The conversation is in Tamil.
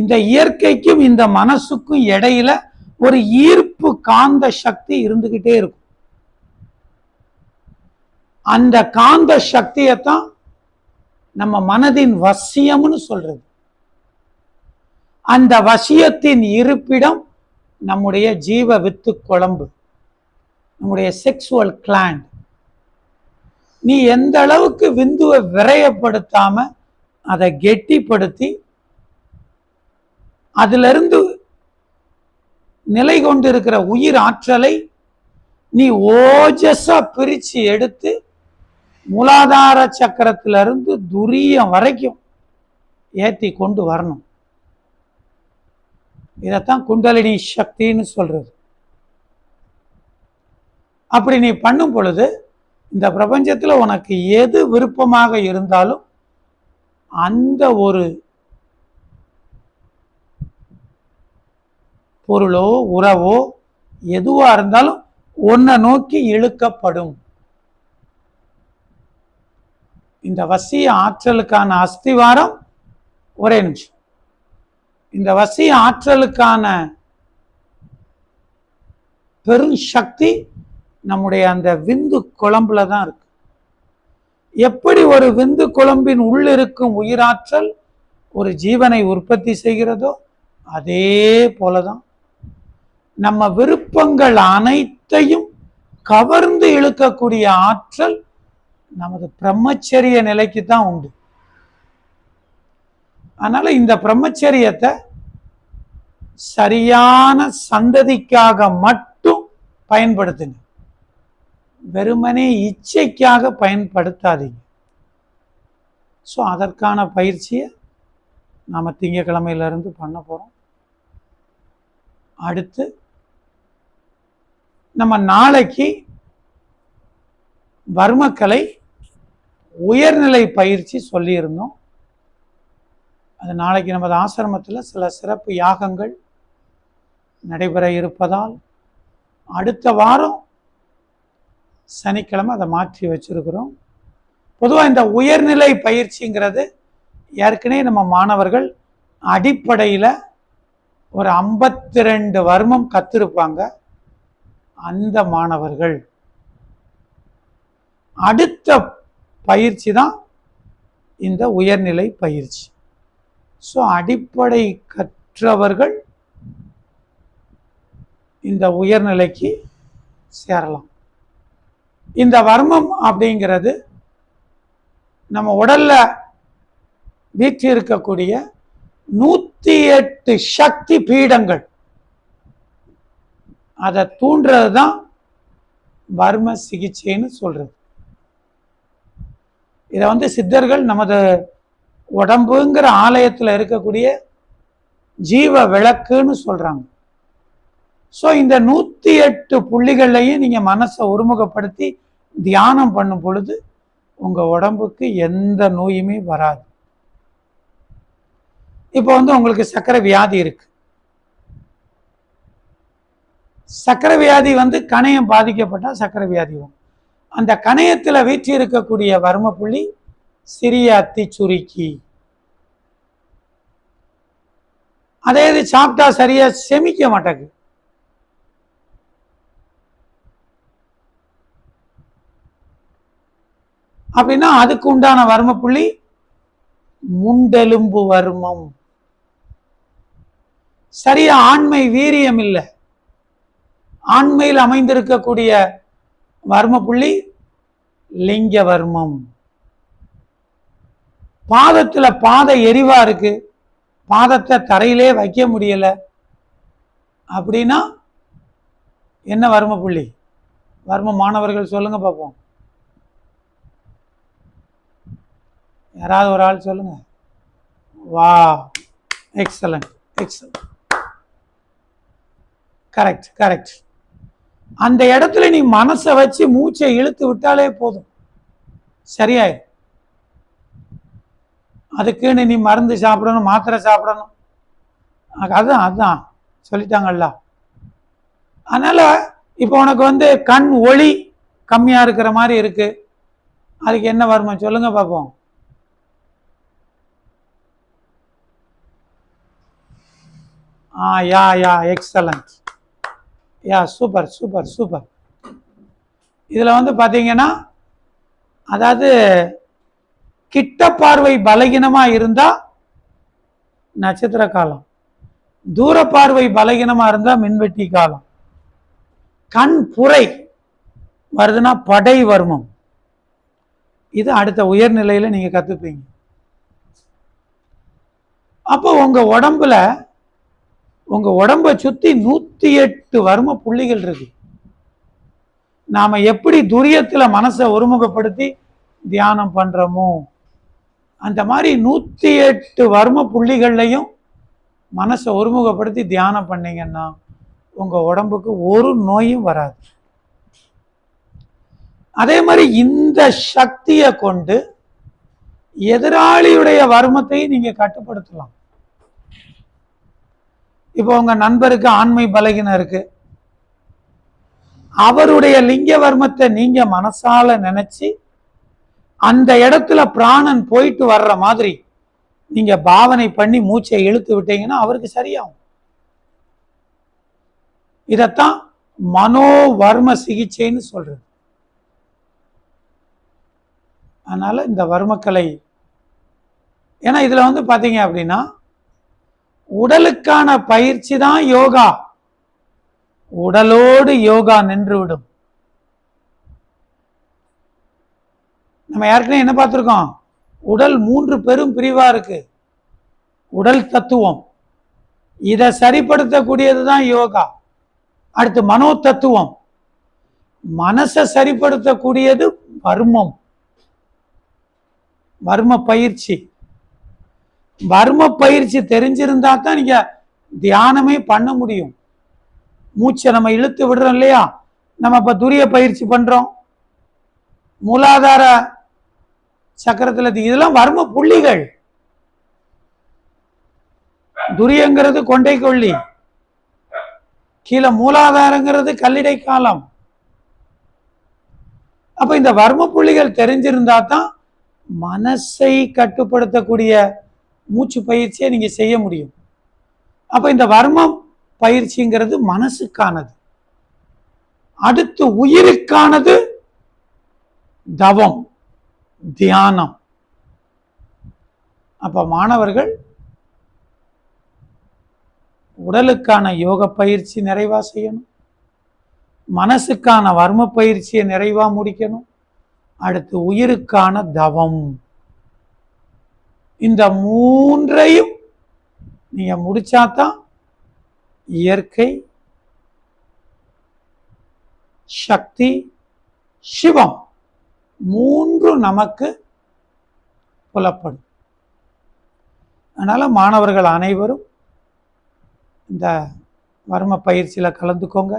இந்த இயற்கைக்கும் இந்த மனசுக்கும் இடையில ஒரு ஈர்ப்பு காந்த சக்தி இருந்துகிட்டே இருக்கும். அந்த காந்த சக்தியைத்தான் நம்ம மனதின் வசியம்னு சொல்றது. அந்த வசியத்தின் இருப்பிடம் நம்முடைய ஜீவ வித்து குழம்பு நம்முடைய செக்ஸுவல் கிளாண்ட் நீ எந்த அளவுக்கு விந்துவை விரயப்படுத்தாம அதை கெட்டிப்படுத்தி அதிலிருந்து நிலை கொண்டிருக்கிற உயிர் ஆற்றலை நீ ஓஜஸா பிரிச்சு எடுத்து மூலாதார சக்கரத்திலிருந்து துரியம் வரைக்கும் ஏற்றி கொண்டு வரணும். இதைத்தான் குண்டலினி சக்தின்னு சொல்றது. அப்படி நீ பண்ணும் பொழுது இந்த பிரபஞ்சத்தில் உனக்கு எது விருப்பமாக இருந்தாலும் அந்த ஒரு பொருளோ உறவோ எதுவாக இருந்தாலும் உன்னை நோக்கி இழுக்கப்படும். இந்த வசிய ஆற்றலுக்கான அஸ்திவாரம் ஒரே நிமிஷம். இந்த வசிய ஆற்றலுக்கான பெரும் சக்தி நம்முடைய அந்த விந்து குழம்புல தான் இருக்கு. எப்படி ஒரு விந்து குழம்பின் உள்ளிருக்கும் உயிராற்றல் ஒரு ஜீவனை உற்பத்தி செய்கிறதோ அதே போலதான் நம்ம விருப்பங்கள் அனைத்தையும் கவர்ந்து இழுக்கக்கூடிய ஆற்றல் நமது பிரம்மச்சரிய நிலைக்கு தான் உண்டு. அதனால இந்த பிரம்மச்சரியத்தை சரியான சந்ததிக்காக மட்டும் பயன்படுத்துங்க. வெறுமனே இச்சைக்காக பயன்படுத்தாதீங்க. ஸோ அதற்கான பயிற்சியை நாம் திங்கக்கிழமையிலிருந்து பண்ண போகிறோம் அடுத்து நம்ம நாளைக்கு வர்மக்கலை உயர்நிலை பயிற்சி சொல்லியிருந்தோம். அது நாளைக்கு நமது ஆசிரமத்தில் சில சிறப்பு யாகங்கள் நடைபெற இருப்பதால் அடுத்த வாரம் சனிக்கிழமை அதை மாற்றி வச்சுருக்கிறோம். பொதுவாக இந்த உயர்நிலை பயிற்சிங்கிறது ஏற்கனவே நம்ம மாணவர்கள் அடிப்படையில் ஒரு ஐம்பத்தி ரெண்டு வர்மம் கத்திருப்பாங்க. அந்த மாணவர்கள். அடுத்த பயிற்சி தான் இந்த உயர்நிலை பயிற்சி. ஸோ அடிப்படை கற்றவர்கள் இந்த உயர்நிலைக்கு சேரலாம். இந்த வர்மம் அப்படிங்கிறது நம்ம உடல்ல வீற்றிருக்கக்கூடிய இருக்கக்கூடிய எட்டு சக்தி பீடங்கள். அதை தூண்டுறது தான் வர்ம சிகிச்சைன்னு சொல்கிறது இதை வந்து சித்தர்கள் நமது உடம்புங்கிற ஆலயத்தில் இருக்கக்கூடிய ஜீவ விளக்குன்னு சொல்கிறாங்க ஸோ இந்த நூற்றி எட்டு புள்ளிகள்லையும் நீங்கள் மனசை ஒருமுகப்படுத்தி தியானம் பண்ணும் பொழுது உங்கள் உடம்புக்கு எந்த நோயுமே வராது. இப்போ வந்து உங்களுக்கு சக்கரை வியாதி இருக்குது சக்கரை வியாதி வந்து கணையம் பாதிக்கப்பட்டால் சக்கரை வியாதி வரும். அந்த கணையத்தில் வீற்றி இருக்கக்கூடிய வர்ம புள்ளி சிறிய அத்தி சுருக்கி. அதே இது சாப்பிட்டா சரியா செமிக்க மாட்டேங்குது. அப்படின்னா அதுக்கு உண்டான வர்ம புள்ளி முண்டெலும்பு வர்மம். சரியா ஆண்மை வீரியம் இல்லை. ஆண்மையில் அமைந்திருக்கக்கூடிய வர்ம புள்ளி லிங்க வர்மம் பாதத்தில் பாத எரிவா இருக்கு. பாதத்தை தரையிலே வைக்க முடியல. அப்படின்னா என்ன வர்ம புள்ளி வர்ம மாணவர்கள் சொல்லுங்க பார்ப்போம் யாராவது ஒரு ஆள் சொல்லுங்க. வா எக்ஸலண்ட் எக்ஸலண்ட் கரெக்ட் கரெக்ட் அந்த இடத்துல நீ மனசை வச்சு மூச்சை இழுத்து விட்டாலே போதும். சரியாயிரும். அதுக்குன்னு நீ மருந்து சாப்பிடணும் மாத்திரை சாப்பிடணும். அதுதான் அதான். சொல்லிட்டாங்கல்ல. அதனால இப்போ உனக்கு வந்து கண் ஒளி கம்மியா இருக்கிற மாதிரி இருக்கு. அதுக்கு என்ன வருமா? சொல்லுங்க பார்ப்போம் ஆ yeah yeah excellent yeah super super super இதில் வந்து பார்த்தீங்கன்னா அதாவது கிட்ட பார்வை பலகீனமாக இருந்தால் நட்சத்திர காலம். தூர பார்வை பலகீனமாக இருந்தால் மின்வெட்டி காலம். கண் புரை வருதுன்னா படை வர்மம். இது அடுத்த உயர்நிலையில் நீங்கள் கற்றுப்பீங்க அப்போ உங்கள் உடம்புல உங்கள் உடம்பை சுற்றி நூற்றி எட்டு வர்ம புள்ளிகள் இருக்கு. நாம் எப்படி துரியத்தில் மனசை ஒருமுகப்படுத்தி தியானம் பண்ணுறோமோ அந்த மாதிரி நூற்றி எட்டு வர்ம புள்ளிகள்லையும் மனசை ஒருமுகப்படுத்தி தியானம் பண்ணீங்கன்னா உங்கள் உடம்புக்கு ஒரு நோயும் வராது. அதே மாதிரி இந்த சக்தியை கொண்டு எதிராளியுடைய வர்மத்தையும் நீங்க கட்டுப்படுத்தலாம். இப்போ உங்க நண்பருக்கு ஆண்மை பலகீனம் இருக்கு. அவருடைய லிங்க வர்மத்தை நீங்க மனசால நினைச்சு அந்த இடத்துல பிராணன் போயிட்டு வர்ற மாதிரி நீங்க பாவனை பண்ணி மூச்சை இழுத்து விட்டீங்கன்னா அவருக்கு சரியாகும். இதத்தான் மனோவர்ம சிகிச்சைன்னு சொல்றது. அதனால இந்த வர்மக்கலை ஏன்னா இதுல வந்து பாத்தீங்க அப்படின்னா உடலுக்கான பயிற்சி தான் யோகா. உடலோடு யோகா நின்றுவிடும். நம்ம ஏற்கனவே என்ன பார்த்துருக்கோம்? உடல் மூன்று பெரும் பிரிவா இருக்கு. உடல் தத்துவம். இதை சரிப்படுத்தக்கூடியது தான் யோகா. அடுத்து மனோ தத்துவம். மனசை சரிப்படுத்தக்கூடியது மர்மம் மர்ம பயிற்சி. வர்ம பயிற்சி தெரிஞ்சிருந்தா தான் நீங்க தியானமே பண்ண முடியும். மூச்சை நம்ம இழுத்து விடுறோம் இல்லையா? நம்ம இப்ப துரிய பயிற்சி பண்றோம். மூலாதார சக்கரத்துல இதெல்லாம் வர்ம புள்ளிகள். துரியங்கிறது கொண்டை கொள்ளி கீழே மூலாதாரங்கிறது கல்லிடை காலம். அப்ப இந்த வர்ம புள்ளிகள் தெரிஞ்சிருந்தா தான் மனசை கட்டுப்படுத்தக்கூடிய மூச்சு பயிற்சியை நீங்கள் செய்ய முடியும். அப்போ இந்த வர்மம் பயிற்சிங்கிறது மனசுக்கானது. அடுத்து உயிருக்கானது தவம் தியானம். அப்போ மாணவர்கள் உடலுக்கான யோக பயிற்சி நிறைவாக செய்யணும். மனசுக்கான வர்ம பயிற்சியை நிறைவாக முடிக்கணும். அடுத்து உயிருக்கான தவம். இந்த மூன்றையும் நீங்கள் முடிச்சாதான் இயற்கை சக்தி சிவம் மூன்று நமக்கு புலப்படும். அதனால் மாணவர்கள் அனைவரும் இந்த வர்ம பயிற்சியில் கலந்துக்கோங்க.